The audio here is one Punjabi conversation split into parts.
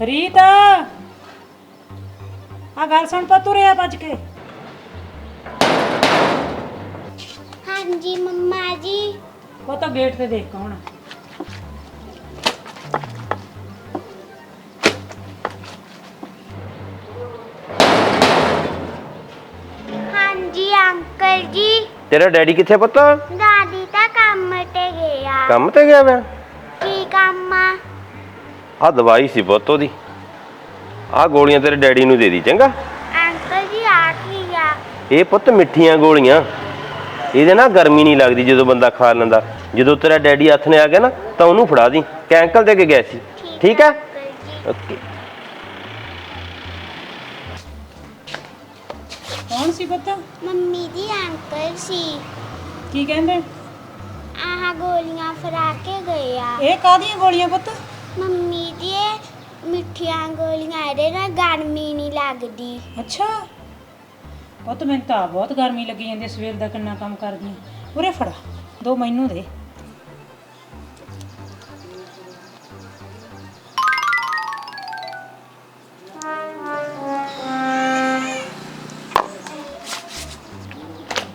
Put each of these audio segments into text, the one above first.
ਰੀਤ! ਆ ਗੱਲ ਸੁਣ ਪਾ ਤੁਰਿਆ ਭੱਜ ਕੇ। ਹਾਂਜੀ ਮੰਮਾ ਜੀ। ਉਹ ਤਾਂ ਗੇਟ ਤੇ ਦੇਖ ਕੌਣ ਆ? ਹਾਂਜੀ ਅੰਕਲ ਜੀ। ਤੇਰਾ ਡੈਡੀ ਕਿੱਥੇ ਪੁੱਤ? ਕੰਮ ਤੇ ਗਿਆ ਵਾ? ਕੀ ਕੰਮ ਆ? ਆ ਦਵਾਈ ਸੀ ਪੁੱਤ ਉਹਦੀ। ਆ ਗੋਲੀਆਂ ਤੇਰੇ ਡੈਡੀ ਨੂੰ ਦੇ ਦੀ ਚੰਗਾ? ਅੰਕਲ ਜੀ ਆ ਕੀ ਆ? ਇਹ ਪੁੱਤ ਮਿੱਠੀਆਂ ਗੋਲੀਆਂ। ਇਹਦੇ ਨਾਲ ਗਰਮੀ ਨਹੀਂ ਲੱਗਦੀ ਜਦੋਂ ਬੰਦਾ ਖਾ ਲੈਂਦਾ। ਜਦੋਂ ਤੇਰਾ ਡੈਡੀ ਹੱਥ ਨੇ ਆ ਗਿਆ ਨਾ ਤਾਂ ਉਹਨੂੰ ਫੜਾ ਦੀ। ਕਿ ਅੰਕਲ ਦੇ ਕੇ ਗਿਆ ਸੀ। ਠੀਕ ਹੈ ਅੰਕਲ ਜੀ। ਓਕੇ। ਕੌਣ ਸੀ ਪੁੱਤ? ਮੰਮੀ ਜੀ ਅੰਕਲ ਸੀ ਕੀ ਕਹਿੰਦੇ? ਆਹ ਗੋਲੀਆਂ ਫਰਾ ਕੇ ਗਏ ਆ। ਇਹ ਕਾਹਦੀਆਂ ਗੋਲੀਆਂ ਪੁੱਤ? ਮੰਮੀ ਇਹ ਮਿੱਠੀਆਂ ਗੋਲੀਆਂ ਇਹਦੇ ਨਾਲ ਗਰਮੀ ਨਹੀਂ ਲੱਗਦੀ। ਅੱਛਾ। ਪੁੱਤ ਮੈਨੂੰ ਤਾਂ ਆਪ ਬਹੁਤ ਗਰਮੀ ਲੱਗੀ ਜਾਂਦੀ ਹੈ, ਸਵੇਰ ਦਾ ਕਿੰਨਾ ਕੰਮ ਕਰਦੀ ਹਾਂ ਉਰੇ ਫੜਾ ਦੋ ਮੈਨੂੰ ਦੇ।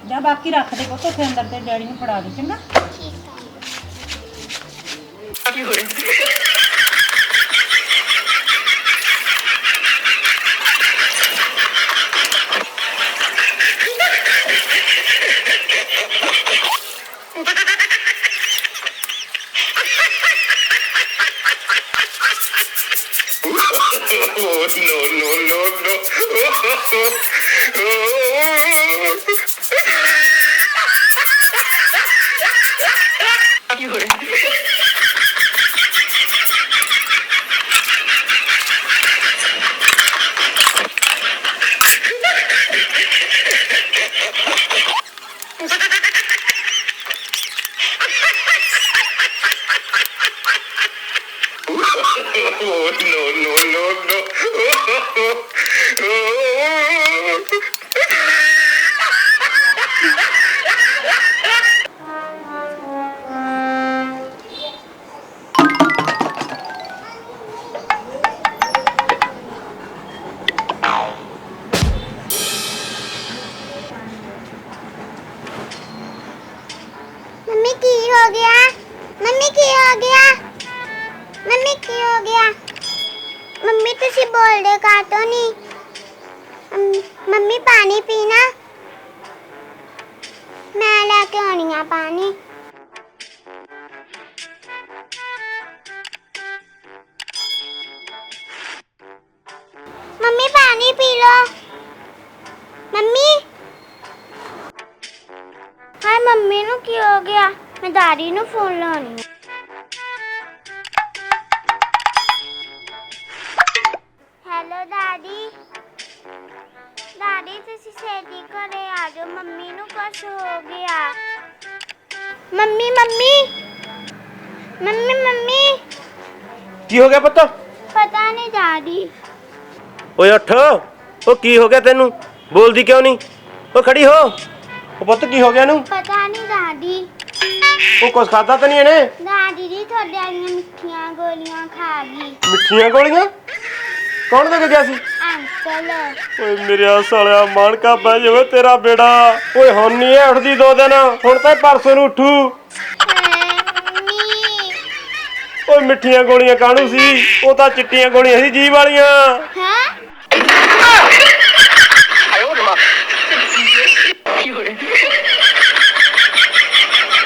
ਜਾ ਬਾਕੀ ਰੱਖ ਦੇ ਪੁੱਤ ਉੱਥੇ ਅੰਦਰ ਤੇ ਡੈਡੀ ਨੂੰ ਫੜਾ ਦੇ ਚੰਗਾ ਠੀਕ ਆ Oh, no, no, no, no. Oh, no, no, no, no. Oh, oh, oh. Mummy ਕੀ ਹੋ ਗਿਆ? ਮੰਮੀ ਕੀ ਹੋ ਗਿਆ? ਮੰਮੀ ਕੀ ਹੋ ਗਿਆ? ਮੰਮੀ, ਤੁਸੀਂ ਬੋਲਦੇ ਕਾਤੋਂ ਨਹੀਂ ਮੰਮ- ਮੰਮੀ ਪਾਣੀ ਪੀਣਾ? ਮੈਂ ਲੈ ਕੇ ਆਉਣੀ ਆ ਪਾਣੀ। ਮੰਮੀ ਪਾਣੀ ਪੀ ਲਓ। ਮੰਮੀ? ਹਾਏ ਮੰਮੀ ਨੂੰ ਕੀ ਹੋ ਗਿਆ? ਮੈਂ ਦਾਦੀ ਨੂੰ ਫੋਨ ਲਾਉਣੀ ਜਾਓ ਮੰਮੀ ਨੂੰ ਕੁਛ ਹੋ ਗਿਆ। Mummy mummy. Mummy mummy. ਕੀ ਹੋ ਗਿਆ ਪੁੱਤ? ਪਤਾ ਨਹੀਂ ਦਾਦੀ। ਓਏ ਉੱਠ। ਉਹ ਕੀ ਹੋ ਗਿਆ ਤੈਨੂੰ? ਬੋਲਦੀ ਕਿਉਂ ਨਹੀਂ? ਉਹ ਖੜੀ ਹੋ। ਉਹ ਪੁੱਤ ਕੀ ਹੋ ਗਿਆ ਇਹਨੂੰ? ਪਤਾ ਨਹੀਂ ਦਾਦੀ। ਉਹ ਕੁਛ ਖਾਦਾ ਤਾਂ ਨਹੀਂ ਇਹਨੇ? ਦਾਦੀ ਜੀ ਤੁਹਾਡੇ ਆਈਆਂ ਮਿੱਠੀਆਂ ਗੋਲੀਆਂ ਖਾ ਗਈ। ਮਿੱਠੀਆਂ ਗੋਲੀਆਂ? ਕੌਣ ਦੇ ਕੇ ਗਿਆ ਸੀ? ਚਲੋ ਓਏ ਮੇਰਿਆ ਸਾਲਿਆ ਮਾਨਕਾ ਬਹਿ ਜਾਵੇ ਤੇਰਾ ਬੇੜਾ। ਓਏ ਹੁਣ ਨਹੀਂ ਐ ਉੱਠਦੀ ਦੋ ਦਿਨ ਹੁਣ ਤਾਂ ਪਰਸੋਂ ਨੂੰ ਉੱਠੂ। ਓਏ ਮਿੱਠੀਆਂ ਗੋਲੀਆਂ ਕਾਣੂ ਸੀ? ਉਹ ਤਾਂ ਚਿੱਟੀਆਂ ਗੋਲੀਆਂ ਸੀ ਜੀ ਵਾਲੀਆਂ। ਹਾਂ? ਆਇਓ ਰਮਾ